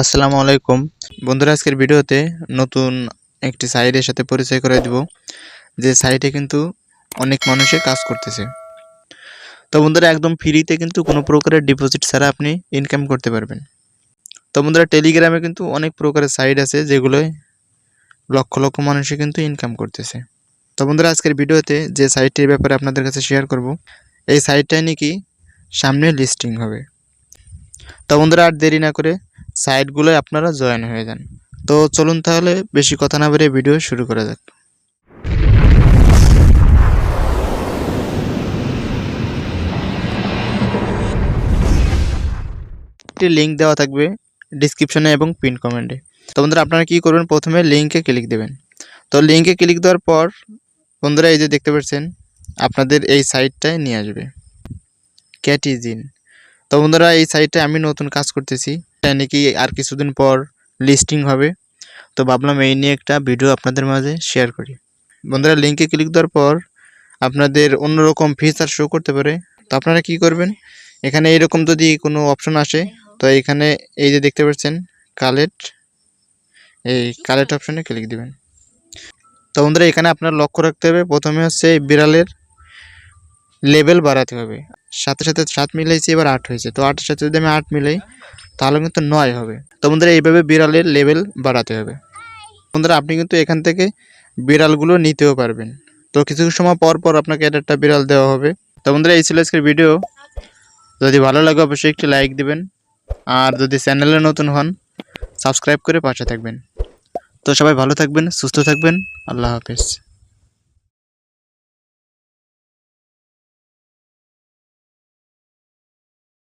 আসসালামু আলাইকুম। বন্ধুরা, আজকের ভিডিওতে নতুন একটি সাইটের সাথে পরিচয় করে দিব, যে সাইটে কিন্তু অনেক মানুষে কাজ করতেছে। তো বন্ধুরা, একদম ফ্রিতে কিন্তু কোনো প্রকারের ডিপোজিট ছাড়া আপনি ইনকাম করতে পারবেন। তো বন্ধুরা টেলিগ্রামে কিন্তু অনেক প্রকারের সাইট আছে যেগুলোয় লক্ষ লক্ষ মানুষে কিন্তু ইনকাম করতেছে। তো বন্ধুরা, আজকের ভিডিওতে যে সাইটটির ব্যাপারে আপনাদের কাছে শেয়ার করব, এই সাইটটাই নাকি সামনে লিস্টিং হবে। তো বন্ধুরা, আর দেরি না করে সাইটগুলোয় আপনারা জয়েন হয়ে যান। তো চলুন তাহলে বেশি কথা না বেরিয়ে ভিডিও শুরু করা যাক। একটি লিঙ্ক দেওয়া থাকবে ডিসক্রিপশনে এবং পিন কমেন্টে তো বন্ধুরা, আপনারা কী করবেন? প্রথমে লিঙ্কে ক্লিক দেবেন। তো লিঙ্কে ক্লিক দেওয়ার পর বন্ধুরা, এই যে দেখতে পাচ্ছেন, আপনাদের এই সাইটটায় নিয়ে আসবে। ক্যাটিজিন তো বন্ধুরা, এই সাইটে আমি নতুন কাজ করতেছি। এটা নাকি আর কিছুদিন পর লিস্টিং হবে। তো ভাবলাম এই নিয়ে একটা ভিডিও আপনাদের মাঝে শেয়ার করি। বন্ধুরা লিঙ্কে ক্লিক দেওয়ার পর আপনাদের অন্যরকম ফিচার শো করতে পারে। তো আপনারা কি করবেন? এখানে এরকম যদি কোনো অপশন আসে, তো এখানে এই যে দেখতে পাচ্ছেন কালেক্ট এই কালেক্ট অপশনে ক্লিক দিবেন। তো বন্ধুরা, এখানে আপনার লক্ষ্য রাখতে হবে। প্রথমে হচ্ছে বিড়ালের লেভেল বাড়াতে হবে। সাথে সাথে সাত মিলাইছি, এবার আট হয়েছে। তো আটের সাথে যদি আমি আট মিলাই, তাহলে কিন্তু নয় হবে। তো বন্ধুরা, এইভাবে বিড়ালের লেভেল বাড়াতে হবে। বন্ধুরা, আপনি কিন্তু এখান থেকে বিড়ালগুলো নিতেও পারবেন। তো কিছু সময় পর পর আপনাকে একটা বিড়াল দেওয়া হবে। তো বন্ধুরা, এই ছিল আজকের ভিডিও। যদি ভালো লাগে, অবশ্যই একটি লাইক দিবেন। আর যদি চ্যানেলে নতুন হন, সাবস্ক্রাইব করে পাশে থাকবেন। তো সবাই ভালো থাকবেন, সুস্থ থাকবেন। আল্লাহ হাফেজ।